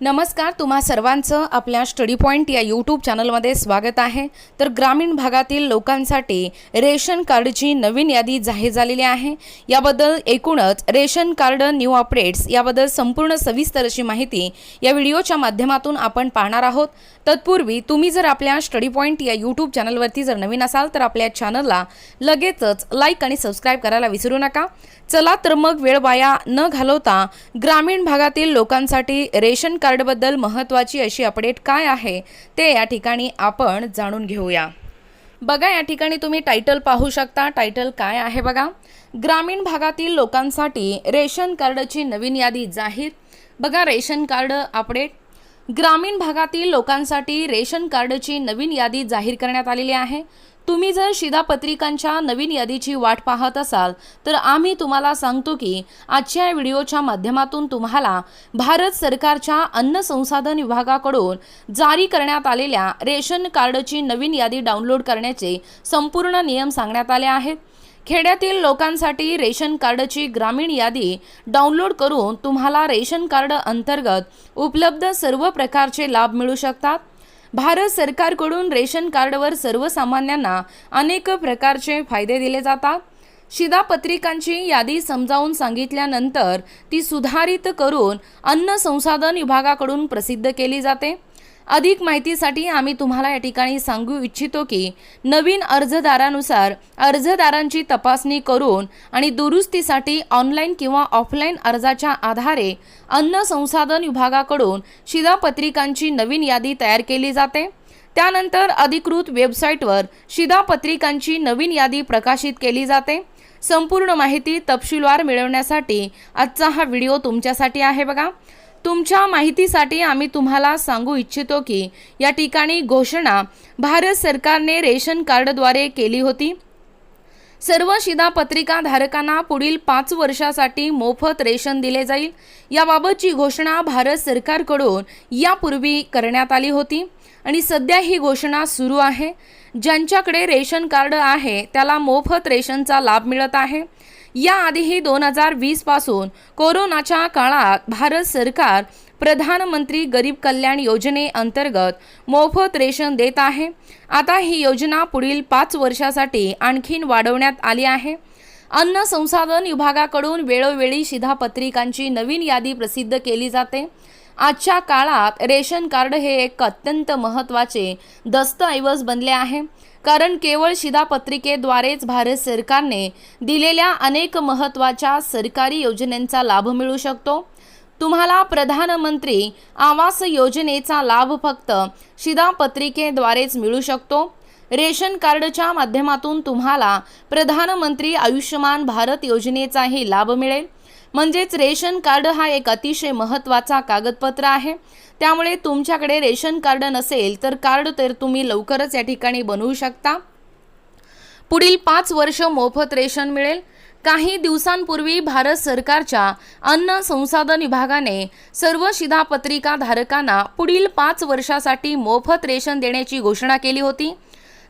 नमस्कार तुम्हा सर्वांचं आपल्या स्टडी पॉईंट या यूट्यूब चॅनलमध्ये स्वागत आहे. तर ग्रामीण भागातील लोकांसाठी रेशन कार्डची नवीन यादी जाहीर झालेली आहे. याबद्दल एकूणच रेशन कार्ड न्यू अपडेट्स याबद्दल संपूर्ण सविस्तर अशी माहिती या व्हिडिओच्या माध्यमातून आपण पाहणार आहोत. तत्पूर्वी तुम्ही जर आपल्या स्टडी पॉईंट या यूट्यूब चॅनलवरती जर नवीन असाल तर आपल्या चॅनलला लगेचच लाईक आणि सबस्क्राईब करायला विसरू नका. चला तर मग वेळ वाया न घालवता ग्रामीण भागातील लोकांसाठी रेशन कार्डबद्दल महत्त्वाची अशी अपडेट काय आहे ते या ठिकाणी आपण जाणून घेऊया. बघा या ठिकाणी तुम्ही टायटल पाहू शकता. टायटल काय आहे बघा? ग्रामीण भागातील लोकांसाठी रेशन कार्डची नवीन यादी जाहीर. बघा रेशन कार्ड अपडेट ग्रामीण भागातील लोकांसाठी रेशन कार्डची नवीन यादी जाहीर करण्यात आलेली आहे. तुम्ही जर शिधापत्रिकांच्या नवीन यादीची वाट पाहत असाल तर आम्ही तुम्हाला सांगतो की आजच्या व्हिडिओच्या माध्यमातून तुम्हाला भारत सरकारच्या अन्न संसाधन विभागाकडून जारी करण्यात आलेल्या रेशन कार्डची नवीन यादी डाउनलोड करण्याचे संपूर्ण नियम सांगण्यात आले आहेत. खेड्यातील लोकांसाठी रेशन कार्डची ग्रामीण यादी डाउनलोड करून तुम्हाला रेशन कार्ड अंतर्गत उपलब्ध सर्व प्रकारचे लाभ मिळू शकतात. भारत सरकारकडून रेशन कार्डवर सर्वसामान्यांना अनेक प्रकारचे फायदे दिले जातात. शिधापत्रिकांची यादी समजावून सांगितल्यानंतर ती सुधारित करून अन्न संसाधन विभागाकडून प्रसिद्ध केली जाते. अधिक माहितीसाठी आम्ही तुम्हाला या ठिकाणी सांगू इच्छितो की नवीन अर्जदारानुसार अर्जदारांची तपासणी करून आणि दुरुस्तीसाठी ऑनलाईन किंवा ऑफलाईन अर्जाच्या आधारे अन्न संसाधन विभागाकडून शिधापत्रिकांची नवीन यादी तयार केली जाते. त्यानंतर अधिकृत वेबसाईटवर शिधापत्रिकांची नवीन यादी प्रकाशित केली जाते. संपूर्ण माहिती तपशीलवार मिळवण्यासाठी आजचा हा व्हिडिओ तुमच्यासाठी आहे बघा. तुमच्या माहितीसाठी आम्ही तुम्हाला सांगू इच्छितो की या ठिकाणी घोषणा भारत सरकारने रेशन कार्डद्वारे केली होती. सर्व शिधापत्रिका धारकांना पुढील पाच वर्षासाठी मोफत रेशन दिले जाईल. याबाबतची घोषणा भारत सरकारकडून यापूर्वी करण्यात आली होती आणि सध्या ही घोषणा सुरू आहे. ज्यांच्याकडे रेशन कार्ड आहे त्याला मोफत रेशनचा लाभ मिळत आहे. याआधीही दोन हजार वीसपासून कोरोनाच्या काळात भारत सरकार प्रधानमंत्री गरीब कल्याण योजनेअंतर्गत मोफत रेशन देत आहे. आता ही योजना पुढील पाच वर्षासाठी आणखीन वाढवण्यात आली आहे. अन्न संसाधन विभागाकडून वेळोवेळी शिधापत्रिकांची नवीन यादी प्रसिद्ध केली जाते. आजच्या काळात रेशन कार्ड हे एक अत्यंत महत्त्वाचे दस्तऐवज बनले आहे. कारण केवळ शिधापत्रिकेद्वारेच भारत सरकारने दिलेल्या अनेक महत्त्वाच्या सरकारी योजनांचा लाभ मिळू शकतो. तुम्हाला प्रधानमंत्री आवास योजनेचा लाभ फक्त शिधापत्रिकेद्वारेच मिळू शकतो. रेशन कार्डच्या माध्यमातून तुम्हाला प्रधानमंत्री आयुष्यमान भारत योजनेचाही लाभ मिळेल. म्हणजेच रेशन कार्ड हा एक अतिशय महत्त्वाचा कागदपत्र आहे. त्यामुळे तुमच्याकडे रेशन कार्ड नसेल तर कार्ड तर तुम्ही लवकरच या ठिकाणी बनवू शकता. पुढील पाच वर्ष मोफत रेशन मिळेल. काही दिवसांपूर्वी भारत सरकारच्या अन्न संसाधन विभागाने सर्व शिधापत्रिका धारकांना पुढील पाच वर्षासाठी मोफत रेशन देण्याची घोषणा केली होती.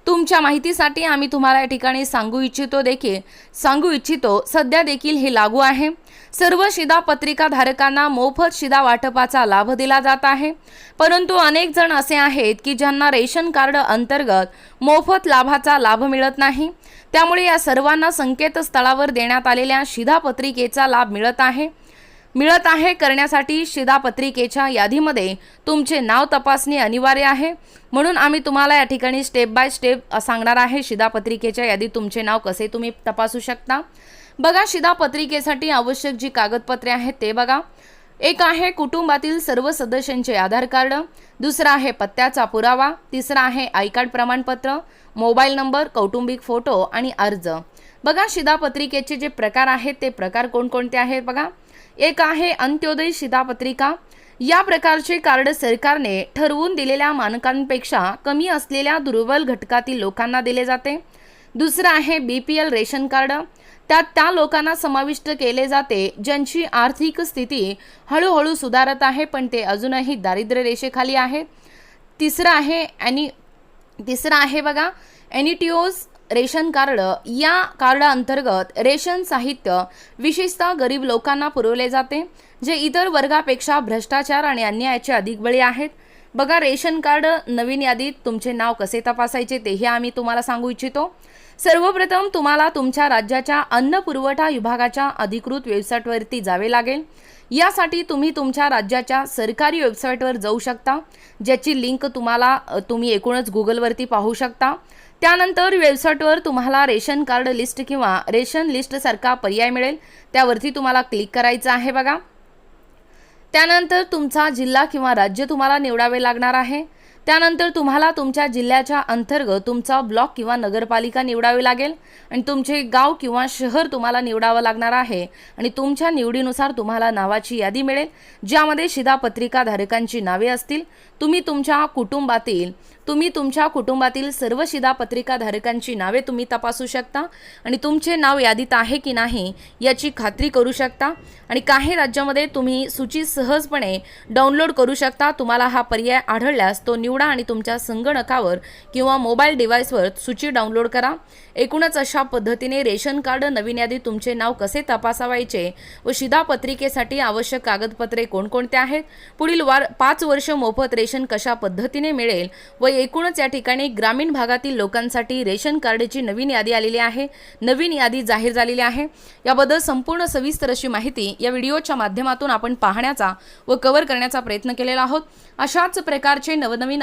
तुमच्या माहितीसाठी आम्ही तुम्हाला या ठिकाणी सांगू इच्छितो देखील. सांगू इच्छितो सध्या देखील हे लागू आहे. सर्व शिधा धारकांना मोफत शिधा वाटपाचा लाभ दिला जात आहे. परंतु अनेक जण असे आहेत की ज्यांना रेशन कार्ड अंतर्गत मोफत लाभाचा लाभ मिळत नाही. त्यामुळे या सर्वांना संकेतस्थळावर देण्यात आलेल्या शिधापत्रिकेचा लाभ मिळत आहे. मिळत आहे करण्यासाठी शिधापत्रिकेच्या यादीमध्ये तुमचे नाव तपासणे अनिवार्य आहे. म्हणून आम्ही तुम्हाला या ठिकाणी स्टेप बाय स्टेप सांगणार आहे शिधापत्रिकेच्या यादीत तुमचे नाव कसे तुम्ही तपासू शकता. बघा शिधापत्रिकेसाठी आवश्यक जी कागदपत्रे आहेत ते बघा. एक आहे कुटुंबातील सर्व सदस्यांचे आधार कार्ड. दुसरा आहे पत्त्याचा पुरावा. तिसरा आहे आय कार्ड प्रमाणपत्र. मोबाईल नंबर कौटुंबिक फोटो आणि अर्ज. बघा शिधापत्रिकेचे जे प्रकार आहेत ते प्रकार कोणकोणते आहेत बघा. एक आहे अंत्योदय शिधापत्रिका. या प्रकारचे कार्ड सरकारने ठरवून दिलेल्या मानकांपेक्षा कमी असलेल्या दुर्बल घटकातील लोकांना दिले जाते. दुसरं आहे B P L ration card. त्यात त्या लोकांना समाविष्ट केले जाते ज्यांची आर्थिक स्थिती हळूहळू सुधारत आहे पण ते अजूनही दारिद्र्य रेषेखाली आहेत. तिसरं आहे ॲनी तिसरं आहे बघा एनिटिओज रेशन कार्ड या कार्ड अंतर्गत रेशन साहित्य विशेषतः गरीब लोकांना पुरवले जाते जे इतर वर्गापेक्षा भ्रष्टाचार आणि अन्यायाचे अधिक बळी आहेत. बघा रेशन कार्ड नवीन यादीत तुमचे नाव कसे तपासायचे तेही आम्ही तुम्हाला सांगू इच्छितो. सर्वप्रथम तुम्हाला तुमच्या राज्याच्या अन्न पुरवठा विभागाच्या अधिकृत वेबसाईटवरती जावे लागेल. यासाठी तुम्ही तुमच्या राज्याच्या सरकारी वेबसाईटवर जाऊ शकता ज्याची लिंक तुम्हाला तुम्ही एकूणच गुगलवरती पाहू शकता. त्यानंतर वेबसाईटवर तुम्हाला रेशन कार्ड लिस्ट किंवा रेशन लिस्टसारखा पर्याय मिळेल. त्यावरती तुम्हाला क्लिक करायचं आहे बघा. त्यानंतर तुमचा जिल्हा किंवा राज्य तुम्हाला निवडावे लागणार आहे. त्यानंतर तुम्हाला तुमच्या जिल्ह्याच्या अंतर्गत तुमचा ब्लॉक किंवा नगरपालिका निवडावी लागेल आणि तुमचे गाव किंवा शहर तुम्हाला निवडावं लागणार आहे आणि तुमच्या निवडीनुसार तुम्हाला नावाची यादी मिळेल ज्यामध्ये शिधापत्रिकाधारकांची नावे असतील तुम्ही तुमच्या कुटुंबातील तुम्ही तुमच्या कुटुंबातील सर्व शिधापत्रिकाधारकांची नावे तुम्ही तपासू शकता आणि तुमचे नाव यादीत आहे की नाही याची खात्री करू शकता आणि काही राज्यामध्ये तुम्ही सूची सहजपणे डाउनलोड करू शकता तुम्हाला हा पर्याय आढळल्यास तो निवडा आणि तुमच्या संगणकावर किंवा मोबाईल डिव्हाइसवर सूची डाउनलोड करा. एकूणच अशा पद्धतीने रेशन कार्ड नवीन यादीत तुमचे नाव कसे तपासावायचे व शिधापत्रिकेसाठी आवश्यक कागदपत्रे कोणकोणते आहेत? पुढील वार पाच वर्ष मोफत रेशन कशा पद्धतीने मिळेल व एकूणच या ठिकाणी ग्रामीण भागातील लोकांसाठी रेशन कार्डची नवीन यादी आलेली आहे नवीन यादी जाहीर झालेली आहे. याबद्दल संपूर्ण सविस्तर अशी माहिती या व्हिडिओच्या माध्यमातून आपण पाहण्याचा व कव्हर करण्याचा प्रयत्न केलेला आहोत. अशाच प्रकारचे नवनवीन